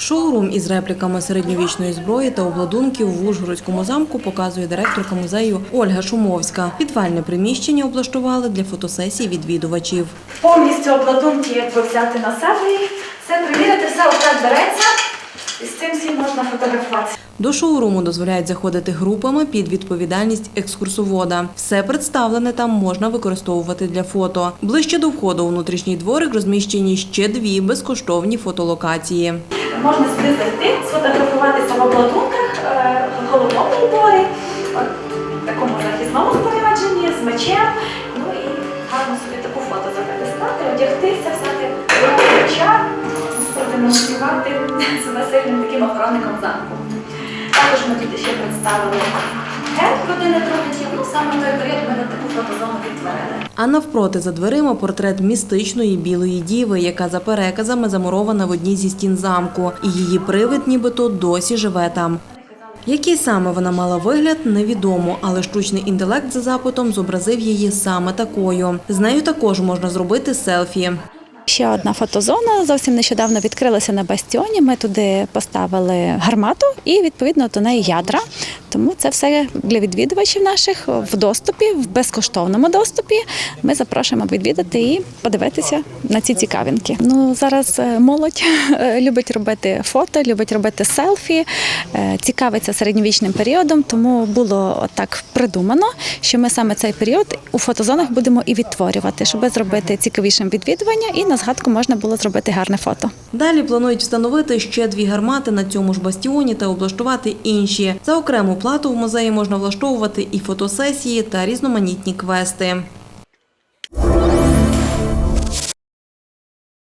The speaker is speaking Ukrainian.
Шоурум із репліками середньовічної зброї та обладунків в Ужгородському замку показує директорка музею Ольга Шумовська. Підвальне приміщення облаштували для фотосесій відвідувачів. повністю обладунки якби взяти на себе все перевірити, все отак береться, і з цим всім можна фотографуватися. До шоуруму дозволяють заходити групами під відповідальність екскурсовода. Все представлене там можна використовувати для фото. Ближче до входу у внутрішній дворик розміщені ще дві безкоштовні фотолокації. Можна сюди зайти, сфотографуватися в обладунках, е, головному уборі, в такому захисному спорядженні, з мечем. Ну і гарно собі таку фото зробити стати, одягтися, взяти меча, продемонструвати себе сильним таким охоронником замку. Також ми тут ще представили герб родини Трохачів. Ну саме в той період ми таку фотозону відтворили. А навпроти за дверима портрет містичної білої діви, яка за переказами замурована в одній зі стін замку, і її привид нібито досі живе там. Який саме вона мала вигляд, невідомо, але штучний інтелект за запитом зобразив її саме такою. З нею також можна зробити селфі. Ще одна фотозона зовсім нещодавно відкрилася на бастіоні. Ми туди поставили гармату і відповідно до неї ядра. Тому це все для відвідувачів наших в доступі, в безкоштовному доступі. Ми запрошуємо відвідати і подивитися на ці цікавинки. Ну зараз е, молодь е, любить робити фото, любить робити селфі, е, цікавиться середньовічним періодом. Тому було так придумано, що ми саме цей період у фотозонах будемо і відтворювати, щоб зробити цікавішим відвідування, і на згадку можна було зробити гарне фото. Далі планують встановити ще дві гармати на цьому ж бастіоні та облаштувати інші. За окрему плату в музеї можна влаштовувати і фотосесії та різноманітні квести.